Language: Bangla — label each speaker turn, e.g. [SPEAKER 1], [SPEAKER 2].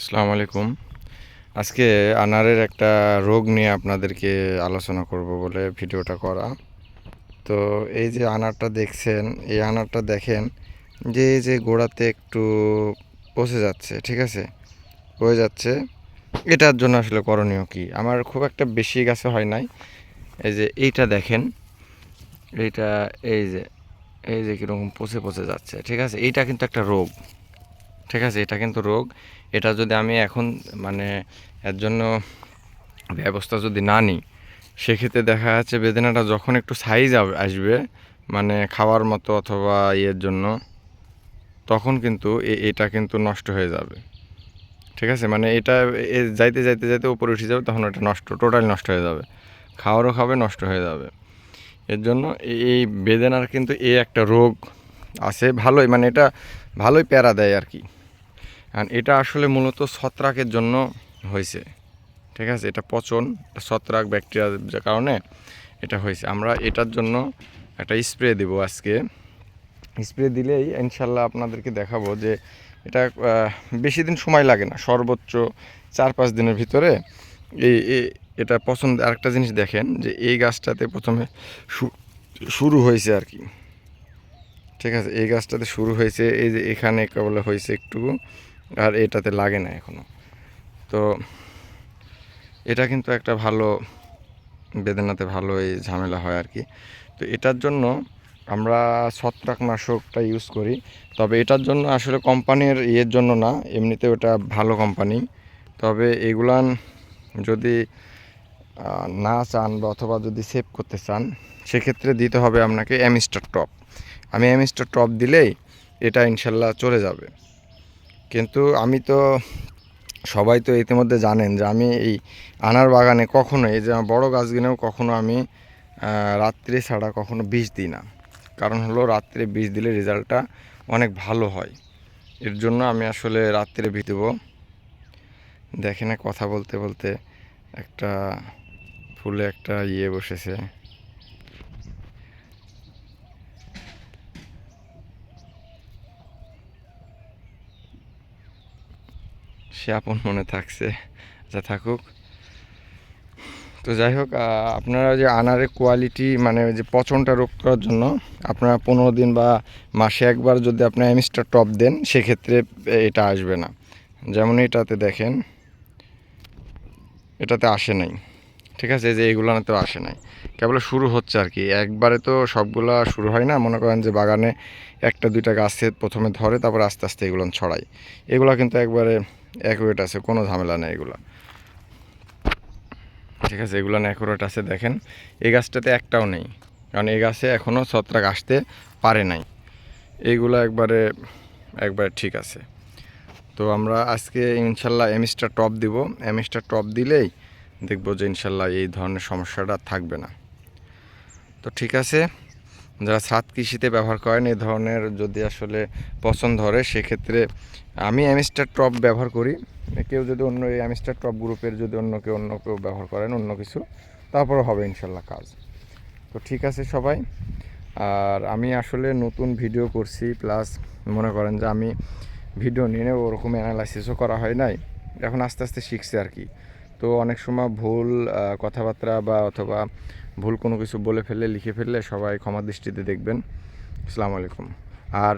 [SPEAKER 1] আসসালামু আলাইকুম। আজকে আনারের একটা রোগ নিয়ে আপনাদেরকে আলোচনা করব বলে ভিডিওটা করা। তো এই যে আনারটা দেখছেন, এই আনারটা দেখেন, যে এই যে গোড়াতে একটু পচে যাচ্ছে, ঠিক আছে? হয়ে যাচ্ছে। এটার জন্য আসলে করণীয় কি? আমার খুব একটা বেশি গাছে হয় নাই। এই যে এইটা দেখেন, এইটা এই যে এই যে কীরকম পচে পচে যাচ্ছে, ঠিক আছে? এইটা কিন্তু একটা রোগ। ঠিক আছে, এটা কিন্তু রোগ। এটা যদি আমি এখন মানে এর জন্য ব্যবস্থা যদি না নিই, সেক্ষেত্রে দেখা যাচ্ছে বেদনাটা যখন একটু সাইজ আসবে মানে খাওয়ার মতো অথবা ইয়ের জন্য, তখন কিন্তু এটা কিন্তু নষ্ট হয়ে যাবে। ঠিক আছে মানে এটা যাইতে যাইতে যাইতে উপরে উঠে যাবে, তখন এটা নষ্ট টোটালি নষ্ট হয়ে যাবে। খাওয়ারও খাবে, নষ্ট হয়ে যাবে। এর জন্য এই- এই বেদনার কিন্তু এই একটা রোগ আছে, ভালোই মানে এটা ভালোই প্যারা দেয় আর কি। আর এটা আসলে মূলত ছত্রাকের জন্য হয়েছে। ঠিক আছে? এটা পচন ছত্রাক ব্যাকটেরিয়ার কারণে এটা হয়েছে। আমরা এটার জন্য একটা স্প্রে দেবো আজকে। স্প্রে দিলেই ইনশাল্লাহ আপনাদেরকে দেখাবো যে এটা বেশি দিন সময় লাগে না। সর্বোচ্চ চার পাঁচ দিনের ভিতরে এই এটা পছন্দ, আরেকটা জিনিস দেখেন যে এই গাছটাতে প্রথমে শুরু হয়েছে আর কি। ঠিক আছে? এই গাছটাতে শুরু হয়েছে, এই যে এখানে কেবল হয়েছে একটু। আর এটাতে লাগে না এখনও। তো এটা কিন্তু একটা ভালো, বেদনাতে ভালো এই ঝামেলা হয় আর কি। তো এটার জন্য আমরা ছত্রাকনাশকটা ইউজ করি। তবে এটার জন্য আসলে কোম্পানির ইয়ের জন্য না, এমনিতে ওটা ভালো কোম্পানি। তবে এগুলান যদি না চান বা অথবা যদি সেভ করতে চান, সেক্ষেত্রে দিতে হবে আপনাকে অ্যামিস্টার টপ আমি অ্যামিস্টার টপ দিলেই এটা ইনশাল্লাহ চলে যাবে। কিন্তু আমি তো, সবাই তো ইতিমধ্যে জানেন যে আমি এই আনার বাগানে কখনো, এই যে বড় গাছগুলোও কখনো আমি রাত্রে ছাড়া কখনো বিষ দিই না। কারণ হলো রাত্রে বিষ দিলে রেজাল্টটা অনেক ভালো হয়। এর জন্য আমি আসলে রাত্রে বিষ দেবো। দেখে না কথা বলতে বলতে একটা ফুলে একটা ইয়ে বসেছে। সে আপন মনে থাকছে। যা থাকুক। তো যাই হোক আপনারা যে আনারের কোয়ালিটি মানে যে পচনটা রোধ করার জন্য, আপনারা পনেরো দিন বা মাসে একবার যদি আপনি অ্যামিস্টার টপ দেন, সেক্ষেত্রে এটা আসবে না। যেমন এটাতে দেখেন, এটাতে আসে নাই। ঠিক আছে যে এগুলোতে আসে নাই। কেবল শুরু হচ্ছে আর কি। একবারে তো সবগুলা শুরু হয় না। মনে করেন যে বাগানে একটা, দুইটা গাছে প্রথমে ধরে, তারপর আস্তে আস্তে এগুলো ছড়ায়। এগুলো কিন্তু একবারে অ্যাকুরেট আছে, কোনো ঝামেলা নেই এগুলো। ঠিক আছে, এগুলো অ্যাকুরেট আছে, দেখেন। এই গাছটাতে একটাও নেই, কারণ এই গাছে এখনও ছত্রাক আসতে পারে নাই। এইগুলো একবারে একবারে ঠিক আছে। তো আমরা আজকে ইনশাল্লাহ এমিস্টার টপ দিব। এমিস্টার টপ দিলেই দেখব যে ইনশাল্লাহ এই ধরনের সমস্যাটা থাকবে না। তো ঠিক আছে। যারা ছাদ কৃষিতে ব্যবহার করেন, এ ধরনের যদি আসলে পছন্দ ধরে, সেক্ষেত্রে আমি অ্যামিস্টার টপ ব্যবহার করি। কেউ যদি অন্য এই অ্যামিস্টার টপ গ্রুপের যদি অন্য কেউ অন্য কেউ ব্যবহার করেন অন্য কিছু তারপরে হবে ইনশাল্লাহ কাজ। তো ঠিক আছে সবাই। আর আমি আসলে নতুন ভিডিও করছি, প্লাস মনে করেন যে আমি ভিডিও নিয়ে ওরকম অ্যানালাইসিসও করা হয় নাই। এখন আস্তে আস্তে শিখছি আর কি। তো অনেক সময় ভুল কথাবার্তা বা অথবা ভুল কোনো কিছু বলে ফেললে, লিখে ফেললে সবাই ক্ষমা দৃষ্টিতে দেখবেন। আসসালামু আলাইকুম। আর